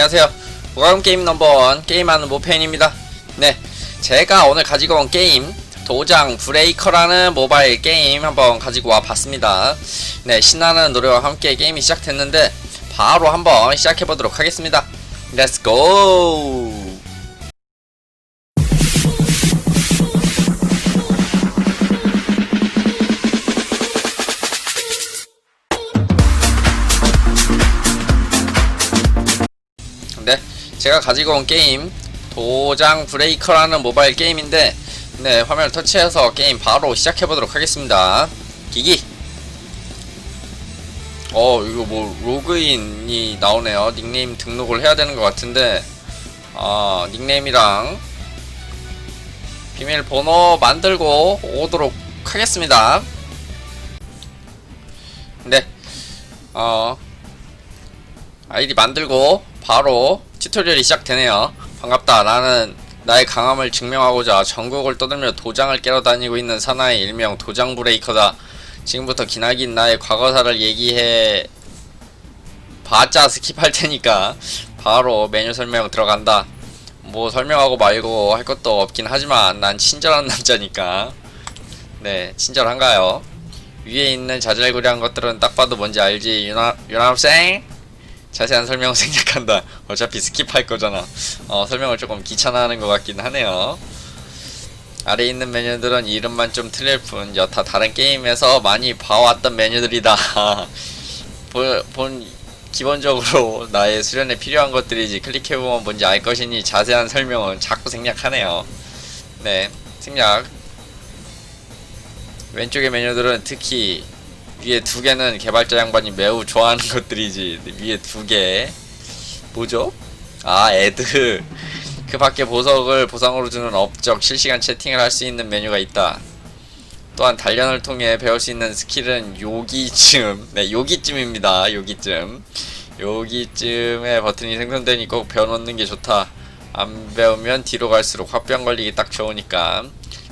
안녕하세요. 보감 게임 넘버원 게임하는 모펜입니다. 네, 제가 오늘 가지고 온 게임 도장 브레이커라는 모바일 게임 한번 가지고 와 봤습니다. 네, 신나는 노래와 함께 게임이 시작됐는데 바로 한번 시작해 보도록 하겠습니다. Let's go. 네, 제가 가지고 온 게임 도장 브레이커라는 모바일 게임인데 네, 화면을 터치해서 게임 바로 시작해 보도록 하겠습니다. 기기. 어, 이거 뭐 로그인이 나오네요. 닉네임 등록을 해야 되는 것 같은데 아, 닉네임이랑 비밀번호 만들고 오도록 하겠습니다. 네. 어, 아이디 만들고 바로 튜토리얼이 시작되네요. 반갑다. 나는 나의 강함을 증명하고자 전국을 떠들며 도장을 깨러 다니고 있는 사나이 일명 도장 브레이커다. 지금부터 기나긴 나의 과거사를 얘기해 봤자 스킵할 테니까 바로 메뉴 설명 들어간다. 뭐 설명하고 말고 할 것도 없긴 하지만 난 친절한 남자니까. 네, 친절한가요? 위에 있는 자잘구레한 것들은 딱 봐도 뭔지 알지? 유나 유나생? 자세한 설명은 생략한다. 어차피 스킵할 거잖아. 어, 설명을 조금 귀찮아하는 것 같긴 하네요. 아래 있는 메뉴들은 이름만 좀 틀릴 뿐 여타 다른 게임에서 많이 봐왔던 메뉴들이다. 본, 본 기본적으로 나의 수련에 필요한 것들이지 클릭해보면 뭔지 알 것이니 자세한 설명은 자꾸 생략하네요. 네, 생략. 왼쪽의 메뉴들은 특히 위에 두 개는 개발자 양반이 매우 좋아하는 것들이지. 위에 두 개. 뭐죠? 아 애드. 그 밖에 보석을 보상으로 주는 업적 실시간 채팅을 할 수 있는 메뉴가 있다. 또한 단련을 통해 배울 수 있는 스킬은 요기쯤. 네 요기쯤입니다. 요기쯤. 요기쯤에 버튼이 생성되니 꼭 배워놓는 게 좋다. 안 배우면 뒤로 갈수록 화병 걸리기 딱 좋으니까.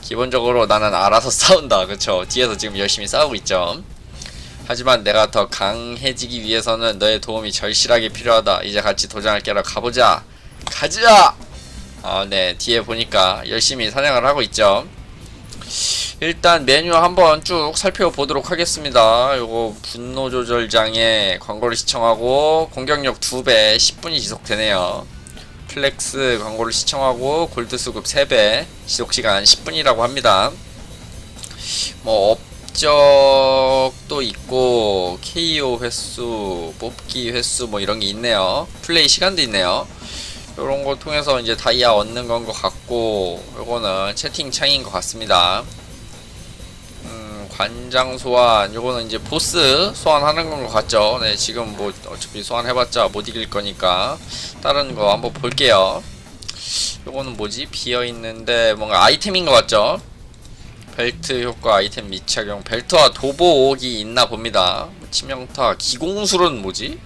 기본적으로 나는 알아서 싸운다. 그쵸? 뒤에서 지금 열심히 싸우고 있죠 하지만 내가 더 강해지기 위해서는 너의 도움이 절실하게 필요하다. 이제 같이 도장을 깨러 가보자. 가자! 아, 네. 뒤에 보니까 열심히 사냥을 하고 있죠. 일단 메뉴 한번 쭉 살펴보도록 하겠습니다. 요거 분노 조절장에 광고를 시청하고 공격력 2배 10분이 지속되네요. 플렉스 광고를 시청하고 골드 수급 3배 지속시간 10분이라고 합니다. 뭐 업적 도 있고 KO 횟수, 뽑기 횟수 뭐 이런 게 있네요. 플레이 시간도 있네요. 요런 거 통해서 이제 다이아 얻는 건 것 같고 요거는 채팅창인 것 같습니다. 음, 관장 소환 요거는 이제 보스 소환하는 건 것 같죠. 네, 지금 뭐 어차피 소환해봤자 못 이길 거니까 다른 거 한번 볼게요. 요거는 뭐지? 비어 있는데 뭔가 아이템인 것 같죠? 벨트 효과 아이템 미착용 벨트와 도복이 있나 봅니다 치명타 기공술은 뭐지?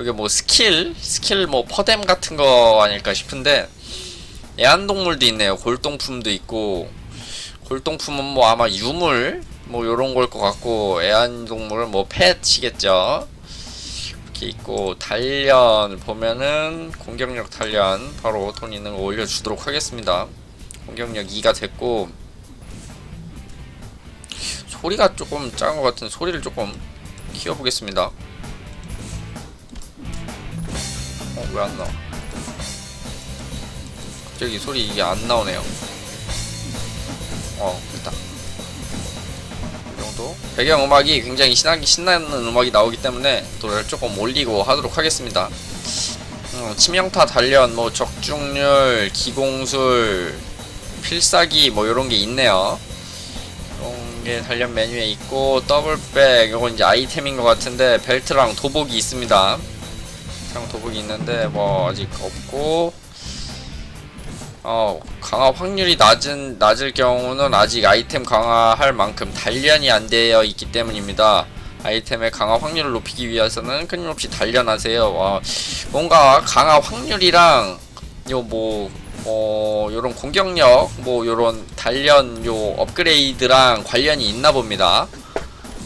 이게 뭐 스킬? 스킬 뭐 퍼뎀 같은 거 아닐까 싶은데 애완동물도 있네요 골동품도 있고 골동품은 뭐 아마 유물 뭐 요런 걸 것 같고 애완동물은 뭐 펫이겠죠 이렇게 있고 단련 보면은 공격력 단련 바로 돈 있는 거 올려주도록 하겠습니다 공격력 2가 됐고 소리가 조금 작은 것 같은 소리를 조금 키워보겠습니다. 어, 왜 안 나와? 갑자기 소리 이게 안 나오네요. 어, 됐다. 이 정도. 배경음악이 굉장히 신나게, 신나는 음악이 나오기 때문에 노래를 조금 올리고 하도록 하겠습니다. 음, 치명타 단련, 뭐 적중률, 기공술, 필사기 뭐 이런 게 있네요. 게 단련 메뉴에 있고 더블백 이건 이제 아이템인 것 같은데 벨트랑 도복이 있습니다. 그냥 도복이 있는데 뭐 아직 없고 어 강화 확률이 낮은 낮을 경우는 아직 아이템 강화할 만큼 단련이 안 되어 있기 때문입니다. 아이템의 강화 확률을 높이기 위해서는 끊임없이 단련하세요. 와, 뭔가 강화 확률이랑 요뭐 어, 요런 공격력, 뭐, 요런 단련, 요 업그레이드랑 관련이 있나 봅니다.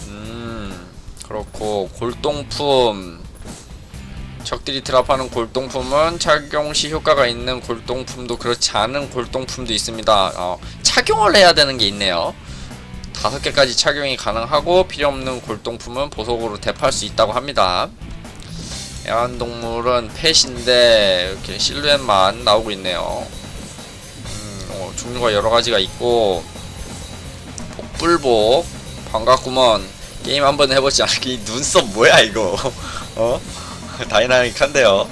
음, 그렇고, 골동품, 적들이 드랍하는 골동품은 착용 시 효과가 있는 골동품도 그렇지 않은 골동품도 있습니다. 어, 착용을 해야 되는 게 있네요. 다섯 개까지 착용이 가능하고 필요 없는 골동품은 보석으로 대파할 수 있다고 합니다. 애완동물은 펫인데 이렇게 실루엣만 나오고 있네요. 음, 어, 종류가 여러 가지가 있고 복불복 반갑구먼. 게임 한번 해보지 않기 눈썹 뭐야 이거? 어? 다이나믹한데요.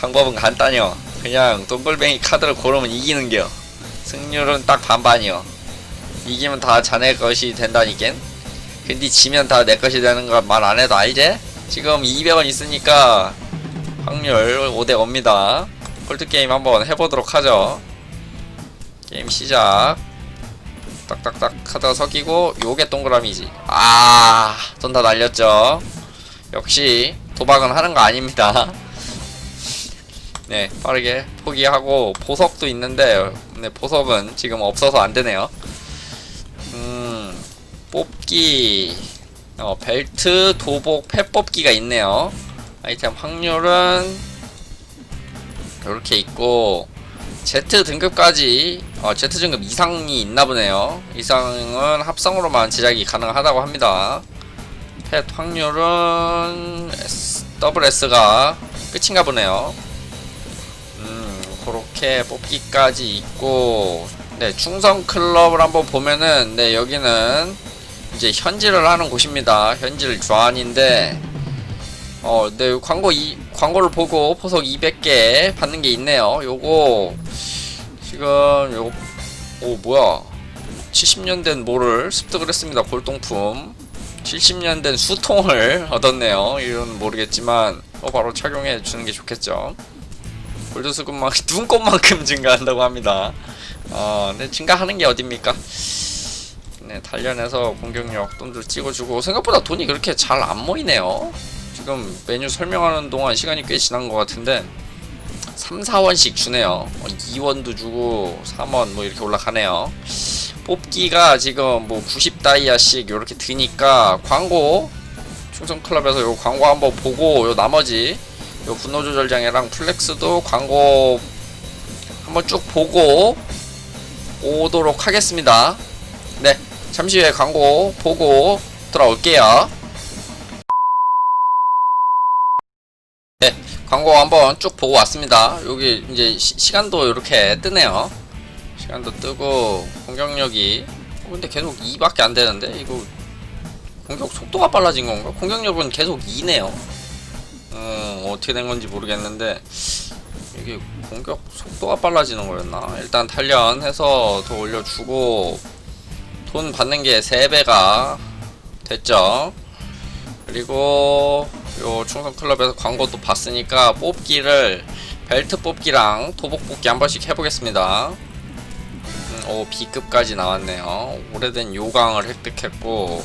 방법은 간단해요. 그냥 동글뱅이 카드를 고르면 이기는겨. 승률은 딱 반반이요. 이기면 다 자네 것이 된다니깐? 근데 지면 다 내 것이 되는 거말안 해도 알지? 지금 200원 있으니까 확률 5대 5입니다 홀드게임 한번 해보도록 하죠 게임 시작 딱딱딱 카드가 섞이고 요게 동그라미지 아, 전 다 날렸죠. 역시 도박은 하는 거 아닙니다. 네, 빠르게 포기하고 보석도 있는데 네, 보석은 지금 없어서 안 되네요. 음, 뽑기 어, 벨트, 도복, 펫 뽑기가 있네요. 아이템 확률은 이렇게 있고 Z 등급까지 어, Z 등급 이상이 있나 보네요. 이상은 합성으로만 제작이 가능하다고 합니다. 펫 확률은 S, 더블 S가 끝인가 보네요. 음, 그렇게 뽑기까지 있고, 네, 충성 클럽을 한번 보면은, 네, 여기는 이제 현질을 하는 곳입니다. 현질 좌안인데, 어, 네, 광고 이, 광고를 보고 포석 200개 받는 게 있네요. 요거, 지금, 요거, 오, 뭐야. 70년 된 모를 습득을 했습니다. 골동품. 70년 된 수통을 얻었네요. 이건 모르겠지만, 어, 바로 착용해 주는 게 좋겠죠. 골드 수급만, 눈꽃만큼 증가한다고 합니다. 어, 근데 증가하는 게 어딥니까? 네, 단련해서 공격력 돈도 찍어주고, 생각보다 돈이 그렇게 잘 안 모이네요. 지금 메뉴 설명하는 동안 시간이 꽤 지난 것 같은데 3, 4원씩 주네요. 어, 2원도 주고 3원 뭐 이렇게 올라가네요. 뽑기가 지금 뭐 90다이아씩 이렇게 드니까 광고 충성클럽에서 요 광고 한번 보고 요 나머지 요 분노조절장애랑 플렉스도 광고 한번 쭉 보고 오도록 하겠습니다. 네 잠시 후에 광고 보고 돌아올게요 네, 광고 한번 쭉 보고 왔습니다. 여기 이제 시, 간도 이렇게 뜨네요. 시간도 뜨고 공격력이 어, 근데 계속 2밖에 안 되는데 이거 공격 속도가 빨라진 건가? 공격력은 계속 2네요. 음, 어떻게 된 건지 모르겠는데 이게 공격 속도가 빨라지는 거였나? 일단 단련해서 더 올려주고 돈 받는 게 3배가 됐죠. 그리고 요 충성 클럽에서 광고도 봤으니까 뽑기를 벨트 뽑기랑 도복 뽑기 한 번씩 해보겠습니다. 음, 오 B급까지 나왔네요. 오래된 요강을 획득했고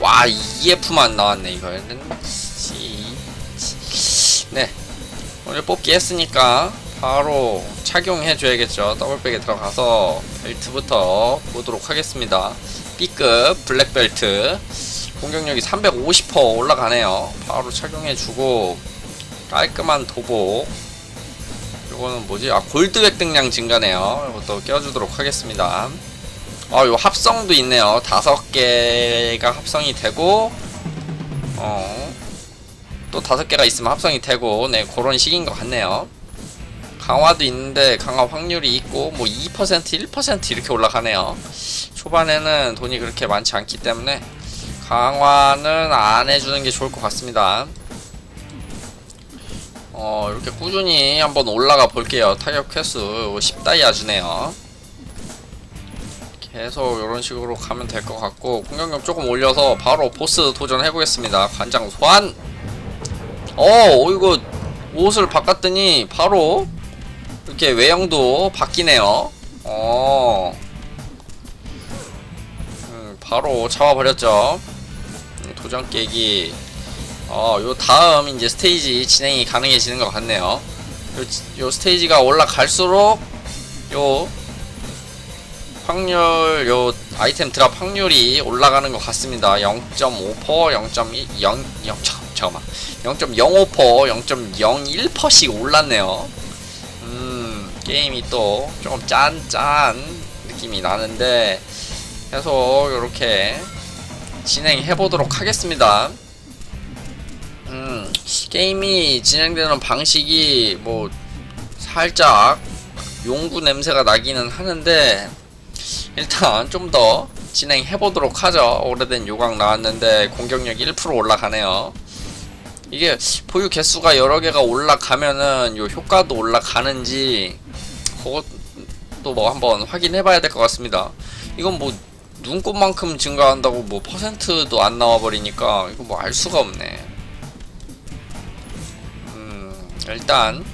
와 EF만 나왔네 이거는 네 오늘 뽑기 했으니까 바로 착용해 줘야겠죠. 더블백에 들어가서 벨트부터 보도록 하겠습니다. B급 블랙벨트 공격력이 350% 올라가네요. 바로 착용해 주고 깔끔한 도복. 이거는 뭐지? 아 골드 획득량 증가네요. 이것도 껴주도록 하겠습니다. 아, 요 합성도 있네요. 다섯 개가 합성이 되고, 어, 또 다섯 개가 있으면 합성이 되고, 네, 그런 식인 것 같네요. 강화도 있는데 강화 확률이 있고, 뭐 2%, 1% 이렇게 올라가네요. 초반에는 돈이 그렇게 많지 않기 때문에 강화는 안 해주는 게 좋을 것 같습니다. 어, 이렇게 꾸준히 한번 올라가 볼게요. 타격 횟수 10다이아 주네요. 계속 이런 식으로 가면 될 것 같고, 공격력 조금 올려서 바로 보스 도전해 보겠습니다. 관장 소환! 어, 이거 옷을 바꿨더니 바로 이렇게 외형도 바뀌네요. 어. 음, 바로 잡아버렸죠. 음, 도전 깨기 어, 요 다음 이제 스테이지 진행이 가능해지는 것 같네요. 요, 요 스테이지가 올라갈수록 요 확률 요 아이템 드랍 확률이 올라가는 것 같습니다. 0.5% 0.1 0 0. 잠깐만 0.05% 0.01%씩 올랐네요 음 게임이 또 조금 짠짠 느낌이 나는데 계속 이렇게 진행해 보도록 하겠습니다 음 게임이 진행되는 방식이 뭐 살짝 용구 냄새가 나기는 하는데 일단 좀 더 진행해 보도록 하죠. 오래된 요강 나왔는데 공격력 1% 올라가네요. 이게 보유 개수가 여러 개가 올라가면은 요 효과도 올라가는지 그것도 뭐 한번 확인해 봐야 될 것 같습니다. 이건 뭐 눈꽃만큼 증가한다고 뭐 퍼센트도 안 나와 버리니까 이거 뭐 알 수가 없네. 음, 일단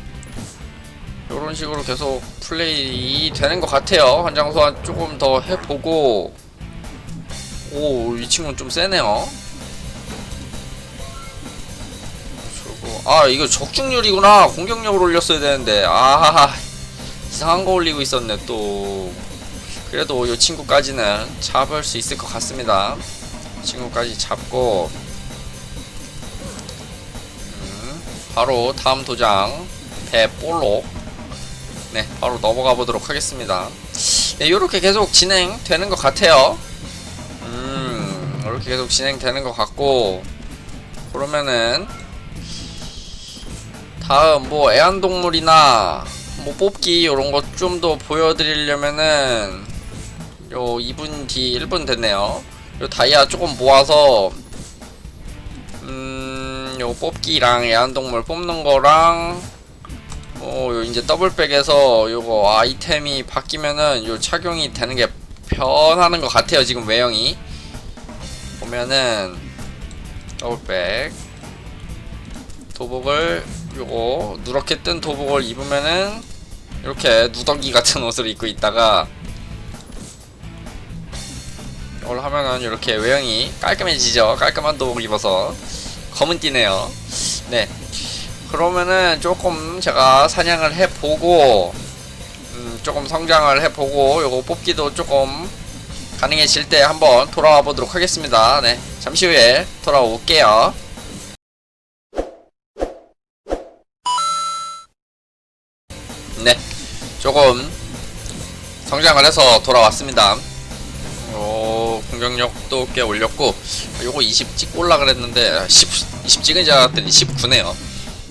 이런 식으로 계속 플레이 되는 것 같아요. 한장 소환 조금 더 해보고 오 이 친구는 좀 세네요. 아 이거 적중률이구나 공격력을 올렸어야 되는데 아 이상한 거 올리고 있었네 또 그래도 이 친구까지는 잡을 수 있을 것 같습니다. 이 친구까지 잡고 음, 바로 다음 도장 대볼록 네, 바로 넘어가 보도록 하겠습니다. 네, 이렇게 계속 진행되는 것 같아요. 음, 이렇게 계속 진행되는 것 같고, 그러면은, 다음 뭐 애완동물이나 뭐 뽑기 이런 것 좀 더 보여드리려면은, 요 2분 뒤 1분 됐네요. 요 다이아 조금 모아서, 음, 요 뽑기랑 애완동물 뽑는 거랑, 어, 요 이제 더블백에서 요거 아이템이 바뀌면은 요 착용이 되는 게 변하는 것 같아요. 지금 외형이 보면은 더블백 도복을 요거 누렇게 뜬 도복을 입으면은 이렇게 누더기 같은 옷을 입고 있다가 이걸 하면은 이렇게 외형이 깔끔해지죠. 깔끔한 도복을 입어서 검은 띠네요. 네. 그러면은 조금 제가 사냥을 해보고 음, 조금 성장을 해보고 요거 뽑기도 조금 가능해질 때 한번 돌아와 보도록 하겠습니다. 네, 잠시 후에 돌아올게요. 네, 조금 성장을 해서 돌아왔습니다. 요 공격력도 꽤 올렸고 요거 20 찍고 올라 그랬는데 10, 20 찍은 줄 알았더니 19네요. 요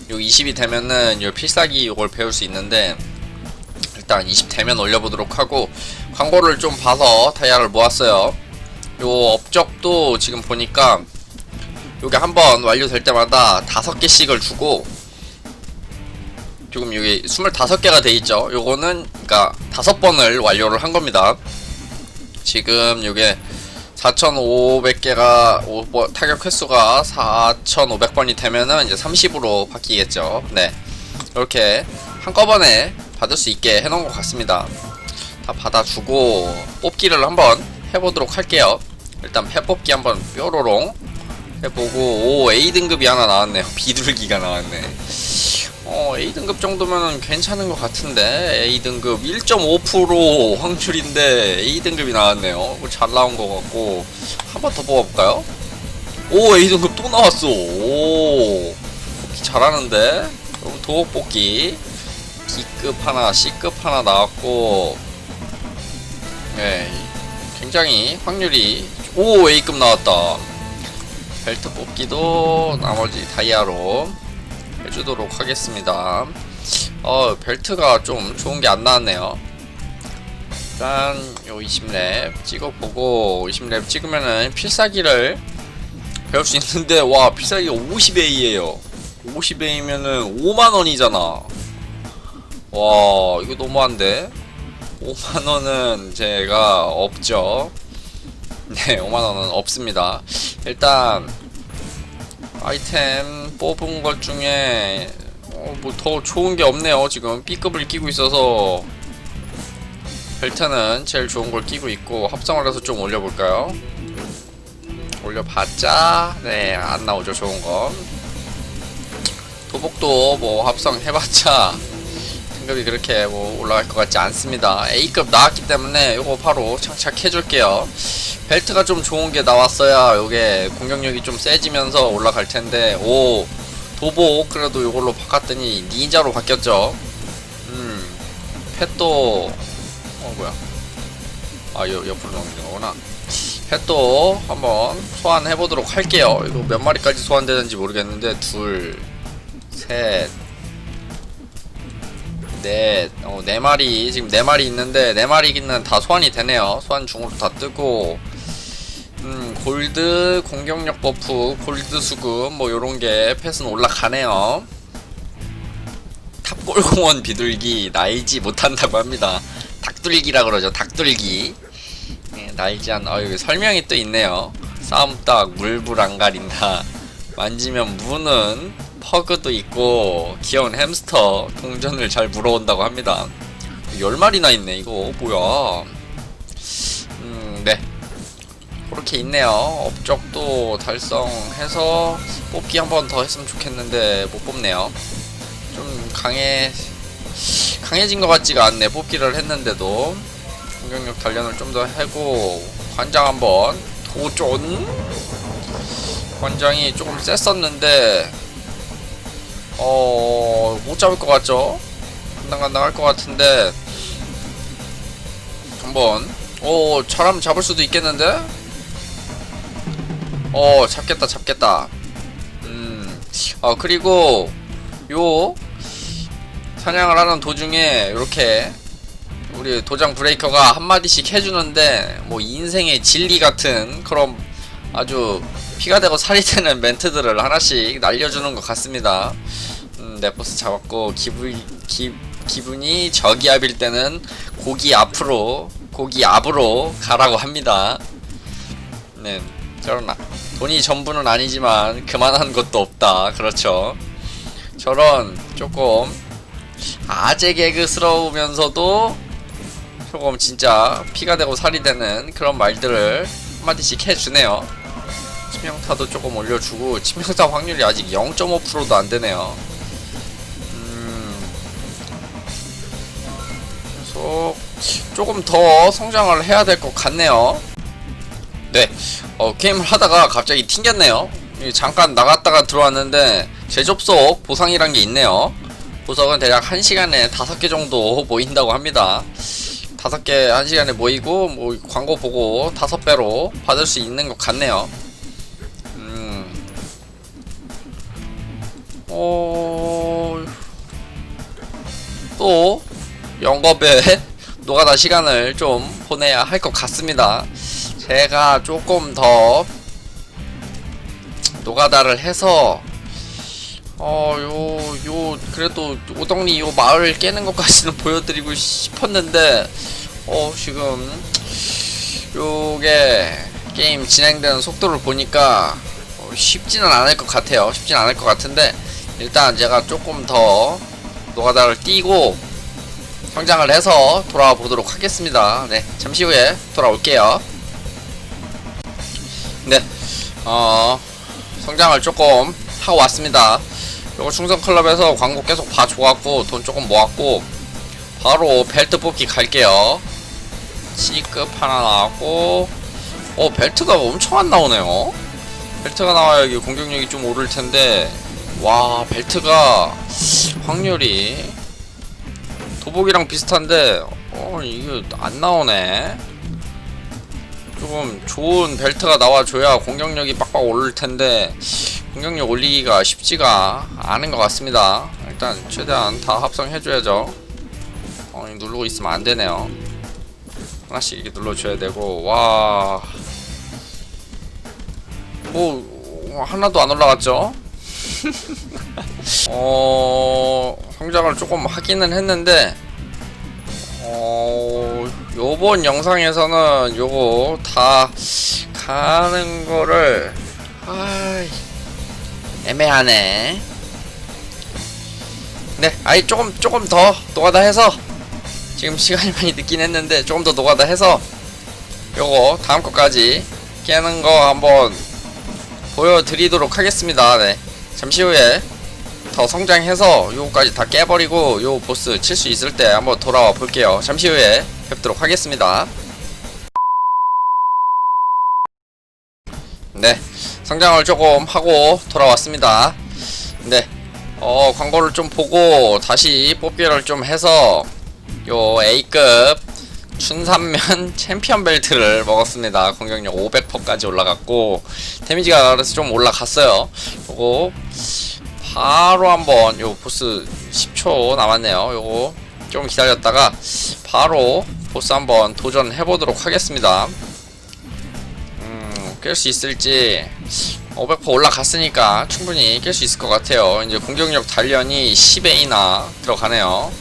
20이 되면은 요 필살기 요걸 배울 수 있는데 일단 20 되면 올려보도록 하고 광고를 좀 봐서 다이아를 모았어요 요 업적도 지금 보니까 요게 한번 완료될 때마다 다섯 개씩을 주고 지금 여기 25개가 돼 있죠 요거는 그니까 다섯 번을 완료를 한 겁니다 지금 요게 4,500개가 타격 횟수가 4,500번이 되면은 이제 30으로 바뀌겠죠. 네. 이렇게 한꺼번에 받을 수 있게 해놓은 것 같습니다. 다 받아주고 뽑기를 한번 해보도록 할게요. 일단 패뽑기 한번 뾰로롱 해보고 오 A 등급이 하나 나왔네요. 비둘기가 나왔네. 어 A 등급 정도면은 괜찮은 것 같은데 A 등급 1.5% 확률인데 A 등급이 나왔네요. 뭐잘 나온 것 같고 한 번 더 뽑아볼까요? 오 A 등급 또 나왔어. 오 뽑기 잘하는데 그럼 도복 뽑기 D급 하나 C급 하나 나왔고 네 굉장히 확률이 오 A급 나왔다. 벨트 뽑기도 나머지 다이아로 해주도록 하겠습니다. 어, 벨트가 좀 좋은 게 안 나왔네요. 일단, 요 20렙 찍어보고, 20렙 찍으면은 필살기를 배울 수 있는데, 와, 필살기가 50A에요. 50A면은 5만 원이잖아. 와, 이거 너무한데? 5만 원은 제가 없죠. 네, 5만 원은 없습니다. 일단, 아이템 뽑은 것 중에 어, 뭐 더 좋은 게 없네요. 지금 B급을 끼고 있어서 벨트는 제일 좋은 걸 끼고 있고 합성을 해서 좀 올려볼까요? 올려봤자 네 안 나오죠 좋은 거. 도복도 뭐 합성 해봤자 등급이 그렇게 뭐 올라갈 것 같지 않습니다. A급 나왔기 때문에 이거 바로 장착해줄게요. 벨트가 좀 좋은 게 나왔어야 요게 공격력이 좀 세지면서 올라갈 텐데 오 도복 그래도 요걸로 바꿨더니 닌자로 바뀌었죠 음 펫도 어 뭐야 아 여, 옆으로 넘기는 거구나 펫도 한번 소환해 보도록 할게요 이거 몇 마리까지 소환되는지 모르겠는데 둘 셋 넷, 어, 네 마리, 지금 네 마리 있는데, 네 마리는 다 소환이 되네요. 소환 중으로 다 뜨고, 음, 골드, 공격력 버프, 골드 수급, 뭐, 요런 게 펫은 올라가네요. 탑골공원 비둘기, 날지 못한다고 합니다. 닭둘기라 그러죠, 닭둘기. 예, 날지 않, 어, 여기 설명이 또 있네요. 싸움딱, 물불 안 가린다. 만지면 무는 퍼그도 있고 귀여운 햄스터 동전을 잘 물어온다고 합니다. 10마리나 있네 이거. 뭐야. 음, 네. 그렇게 있네요. 업적도 달성해서 뽑기 한 번 더 했으면 좋겠는데 못 뽑네요. 좀 강해 강해진 것 같지가 않네 뽑기를 했는데도. 공격력 단련을 좀 더 하고 관장 한번. 도전 관장이 조금 셌었는데 어, 못 잡을 것 같죠? 간당간당할 것 같은데 한번 오, 잘하면 잡을 수도 있겠는데? 어, 잡겠다, 잡겠다. 음, 어, 그리고 요 사냥을 하는 도중에 이렇게 우리 도장 브레이커가 한마디씩 해주는데 뭐 인생의 진리 같은 그런 아주 피가 되고 살이 되는 멘트들을 하나씩 날려주는 것 같습니다. 음, 네버스 잡았고 기분 기, 기분이 저기압일 때는 고기 앞으로 고기 앞으로 가라고 합니다. 네, 저런 아- 돈이 전부는 아니지만 그만한 것도 없다. 그렇죠. 저런 조금 아재 개그스러우면서도 조금 진짜 피가 되고 살이 되는 그런 말들을 한마디씩 해주네요. 치명타도 조금 올려주고 치명타 확률이 아직 0.5%도 안 되네요. 그래서 조금 더 성장을 해야 될 것 같네요. 네, 어, 게임을 하다가 갑자기 튕겼네요. 이 잠깐 나갔다가 들어왔는데 재접속 보상이란 게 있네요. 보석은 대략 1시간에 5개 정도 모인다고 합니다. 다섯 개한 시간에 모이고 뭐 광고 보고 다섯 배로 받을 수 있는 것 같네요. 음. 어. 또 영겁에 노가다 시간을 좀 보내야 할 것 같습니다. 제가 조금 더 노가다를 해서 어, 요, 요, 그래도 오덕리 요 마을 깨는 것까지는 보여드리고 싶었는데, 어, 지금, 요게, 게임 진행되는 속도를 보니까, 어, 쉽지는 않을 것 같아요. 쉽지는 않을 것 같은데, 일단 제가 조금 더, 노가다를 띄고, 성장을 해서 돌아와 보도록 하겠습니다. 네, 잠시 후에 돌아올게요. 네, 어, 성장을 조금 하고 왔습니다. 요거 충성클럽에서 광고 계속 봐줘갖고 돈 조금 모았고 바로 벨트 뽑기 갈게요 C급 하나 나왔고 어 벨트가 엄청 안 나오네요 벨트가 나와야 여기 공격력이 좀 오를 텐데 와 벨트가 확률이 도복이랑 비슷한데 어 이게 안 나오네 조금 좋은 벨트가 나와줘야 공격력이 빡빡 오를 텐데 공격력 올리기가 쉽지가 않은 것 같습니다. 일단 최대한 다 합성해줘야죠. 어, 누르고 있으면 안 되네요. 하나씩 이렇게 눌러줘야 되고, 와. 뭐, 하나도 안 올라갔죠? 어, 성장을 조금 하기는 했는데, 어, 요번 영상에서는 요거 다 가는 거를, 아이. 애매하네. 네, 아이 조금 조금 더 노가다 해서 지금 시간이 많이 늦긴 했는데 조금 더 노가다 해서 요거 다음 거까지 깨는 거 한번 보여드리도록 하겠습니다. 네, 잠시 후에 더 성장해서 요거까지 다 깨버리고 요 보스 칠 수 있을 때 한번 돌아와 볼게요. 잠시 후에 뵙도록 하겠습니다. 네 성장을 조금 하고 돌아왔습니다 네 어, 광고를 좀 보고 다시 뽑기를 좀 해서 요 A급 춘삼면 챔피언 벨트를 먹었습니다. 공격력 500%까지 올라갔고 데미지가 그래서 좀 올라갔어요. 요거 바로 한번 요 보스 10초 남았네요. 요거 좀 기다렸다가 바로 보스 한번 도전해 보도록 하겠습니다. 음, 깰 수 있을지 500% 올라갔으니까 충분히 깰 수 있을 것 같아요. 이제 공격력 단련이 10회이나 들어가네요.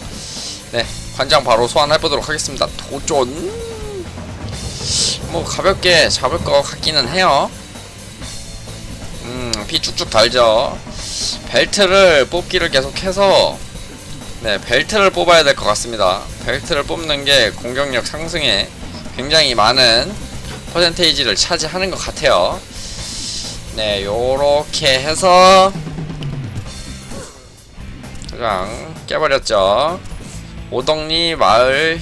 네, 관장 바로 소환해 보도록 하겠습니다. 도전. 뭐 가볍게 잡을 것 같기는 해요. 음, 피 쭉쭉 달죠. 벨트를 뽑기를 계속해서 네, 벨트를 뽑아야 될 것 같습니다. 벨트를 뽑는 게 공격력 상승에 굉장히 많은 퍼센테이지를 차지하는 것 같아요. 네, 요렇게 해서 그냥 깨버렸죠. 오덕리 마을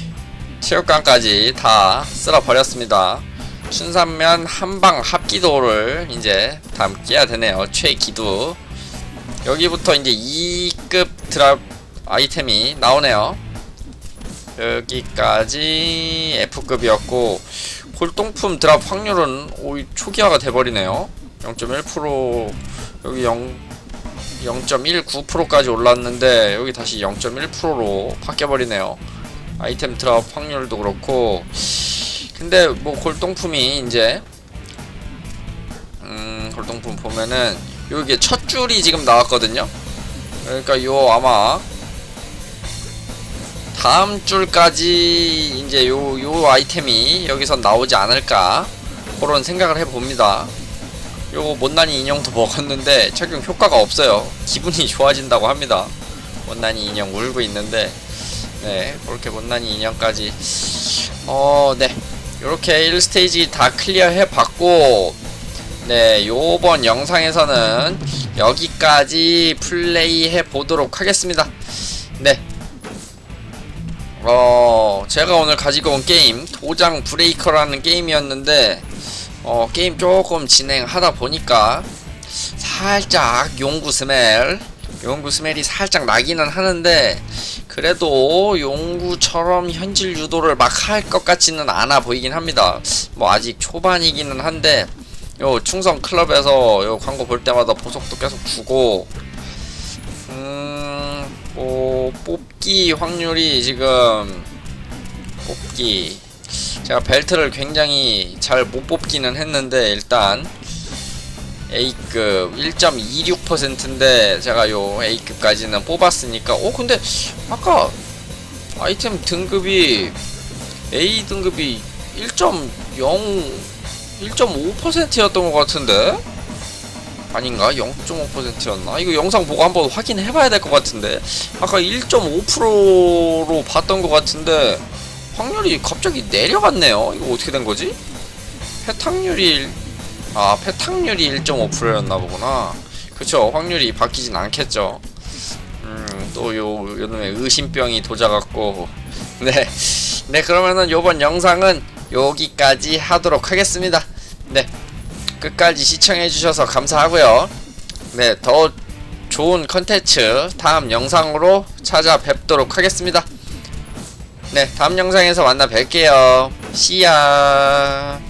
체육관까지 다 쓸어 버렸습니다. 춘산면 한방 합기도를 이제 다 깨야 되네요. 최기도. 여기부터 이제 2급 드랍 아이템이 나오네요. 여기까지 F급이었고 골동품 드랍 확률은 오 초기화가 돼버리네요. 0.1% 여기 0 0.19%까지 올랐는데 여기 다시 0.1%로 바뀌어버리네요. 아이템 드랍 확률도 그렇고 근데 뭐 골동품이 이제 음 골동품 보면은 여기 첫 줄이 지금 나왔거든요. 그러니까 요 아마 다음 줄까지 이제 요 요 아이템이 여기서 나오지 않을까 그런 생각을 해봅니다. 요거 못난이 인형도 먹었는데 착용 효과가 없어요. 기분이 좋아진다고 합니다. 못난이 인형 울고 있는데 네 그렇게 못난이 인형까지 어네 요렇게 1스테이지 다 클리어 해봤고 네 요번 영상에서는 여기까지 플레이 해 보도록 하겠습니다. 네 어, 제가 오늘 가지고 온 게임 도장 브레이커라는 게임이었는데 어, 게임 조금 진행하다 보니까 살짝 용구 스멜 용구 스멜이 살짝 나기는 하는데 그래도 용구처럼 현질 유도를 막 할 것 같지는 않아 보이긴 합니다. 뭐 아직 초반이기는 한데 요 충성 클럽에서 요 광고 볼 때마다 보석도 계속 주고 음, 뭐 뽑기 확률이 지금 뽑기. 제가 벨트를 굉장히 잘 못 뽑기는 했는데 일단 A급 1.26%인데 제가 요 A급까지는 뽑았으니까. 어 근데 아까 아이템 등급이 A 등급이 1.0 1.5%였던 것 같은데 아닌가? 0.5%였나? 이거 영상 보고 한번 확인해 봐야 될 것 같은데 아까 1.5%로 봤던 것 같은데 확률이 갑자기 내려갔네요. 이거 어떻게 된 거지? 패탁률이 아 패탁률이 1.5%였나 보구나. 그쵸 확률이 바뀌진 않겠죠. 음또 요 요놈의 의심병이 도자갖고 네. 네 그러면은 요번 영상은 여기까지 하도록 하겠습니다. 네 끝까지 시청해 주셔서 감사하고요. 네 더 좋은 컨텐츠 다음 영상으로 찾아뵙도록 하겠습니다. 네, 다음 영상에서 만나 뵐게요. 씨야.